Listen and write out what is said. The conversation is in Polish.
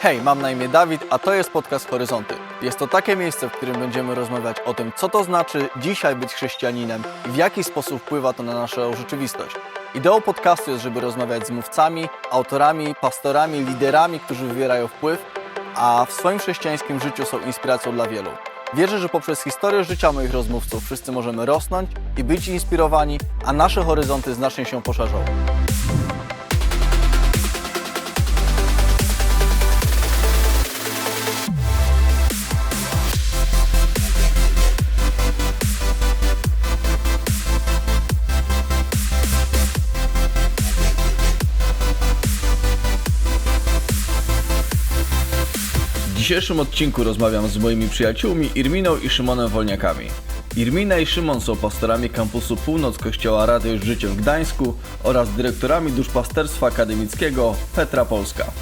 Hej, mam na imię Dawid, a to jest podcast Horyzonty. Jest to takie miejsce, w którym będziemy rozmawiać o tym, co to znaczy dzisiaj być chrześcijaninem i w jaki sposób wpływa to na naszą rzeczywistość. Ideą podcastu jest, żeby rozmawiać z mówcami, autorami, pastorami, liderami, którzy wywierają wpływ, a w swoim chrześcijańskim życiu są inspiracją dla wielu. Wierzę, że poprzez historię życia moich rozmówców wszyscy możemy rosnąć i być inspirowani, a nasze horyzonty znacznie się poszerzą. Dzisiejszym odcinku rozmawiam z moimi przyjaciółmi Irminą i Szymonem Wolniakami. Irmina i Szymon są pastorami kampusu Północ Kościoła Radość Życiem w Gdańsku oraz dyrektorami duszpasterstwa akademickiego Petra Polska.